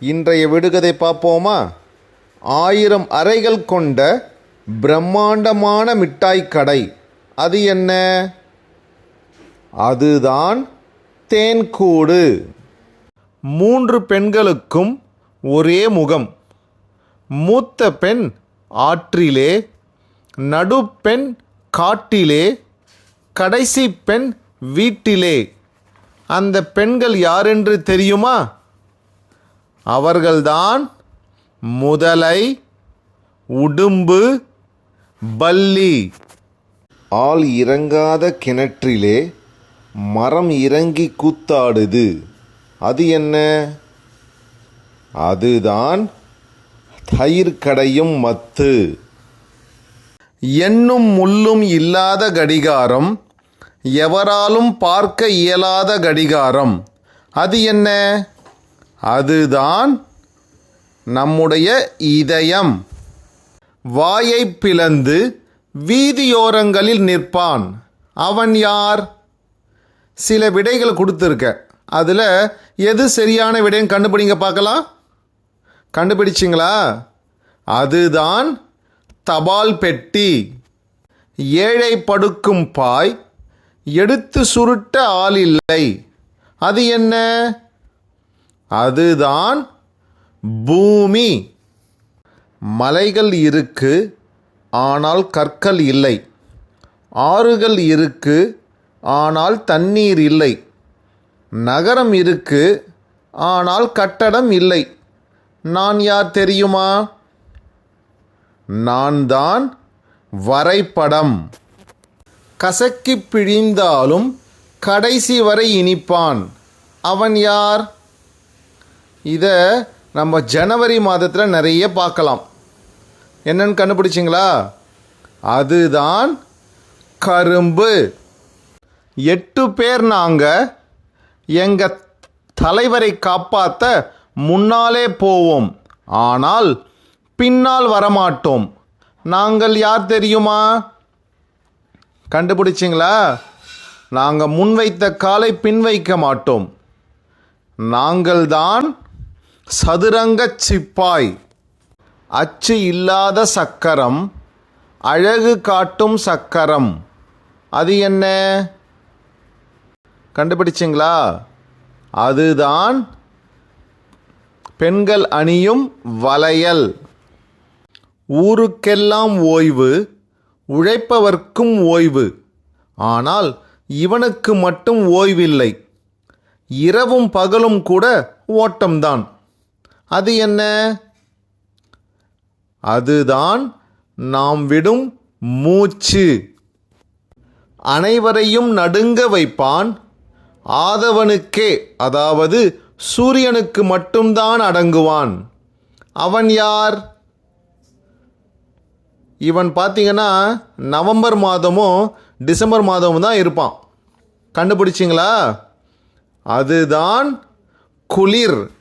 இன்றைய விடுகதை பார்ப்போமா? ஆயிரம் அறைகள் கொண்ட பிரம்மாண்டமான மிட்டாய் கடை. அது என்ன? அதுதான் தேன்கூடு. மூன்று பெண்களுக்கும் ஒரே முகம். மூத்த பெண் ஆற்றிலே நடுப்பெண் காட்டிலே கடைசி பெண் வீட்டிலே. அந்த பெண்கள் யாரென்று தெரியுமா? அவர்கள்தான் முதலை உடும்பு பல்லி. ஆள் இறங்காத கிணற்றிலே மரம் இறங்கி கூத்தாடுது. அது என்ன? அதுதான் தயிர் கடையும் மத்து. எண்ணும் முள்ளும் இல்லாத கடிகாரம் எவராலும் பார்க்க இயலாத கடிகாரம். அது என்ன? அதுதான் நம்முடைய இதயம். வாயை பிளந்து வீதியோரங்களில் நிற்பான். அவன் யார்? சில விடைகள் கொடுத்துருக்க. அதில் எது சரியான விடைன்னு கண்டுபிடிங்க பார்க்கலாம். கண்டுபிடிச்சிங்களா? அதுதான் தபால் பெட்டி. ஏழை படுக்கும் பாய் எடுத்து சுருட்ட ஆள் இல்லை. அது என்ன? அதுதான் பூமி. மலைகள் இருக்கு ஆனால் கற்கள் இல்லை. ஆறுகள் இருக்கு ஆனால் தண்ணீர் இல்லை. நகரம் இருக்கு ஆனால் கட்டடம் இல்லை. நான் யார் தெரியுமா? நான் தான் வரைபடம். கசக்கி பிழிந்தாலும் கடைசி வரை இனிப்பான். அவன் யார்? இதை நம்ம ஜனவரி மாதத்தில் நிறைய பார்க்கலாம். என்னன்னு கண்டுபிடிச்சிங்களா? அதுதான் கரும்பு. எட்டு பேர் நாங்கள் எங்கள் தலைவரை காப்பாற்ற முன்னாலே போவோம். ஆனால் பின்னால் வரமாட்டோம். நாங்கள் யார் தெரியுமா? கண்டுபிடிச்சிங்களா? நாங்கள் முன்வைத்த காலை பின் வைக்க மாட்டோம். நாங்கள்தான் சதுரங்கச் சிப்பாய். அச்சு இல்லாத சக்கரம் அழகு காட்டும் சக்கரம். அது என்ன? கண்டுபிடிச்சிங்களா? அதுதான் பெண்கள் அணியும் வளையல். ஊருக்கெல்லாம் ஓய்வு உழைப்பவர்க்கும் ஓய்வு. ஆனால் இவனுக்கு மட்டும் ஓய்வில்லை. இரவும் பகலும் கூட ஓட்டம்தான். அது என்ன? அதுதான் நாம் விடும் மூச்சு. அனைவரையும் நடுங்க வைப்பான். ஆதவனுக்கே அதாவது சூரியனுக்கு மட்டும்தான் அடங்குவான். அவன் யார்? இவன் பார்த்தீங்கன்னா நவம்பர் மாதமும் டிசம்பர் மாதமும் தான் இருப்பான். கண்டுபிடிச்சிங்களா? அதுதான் குளிர்.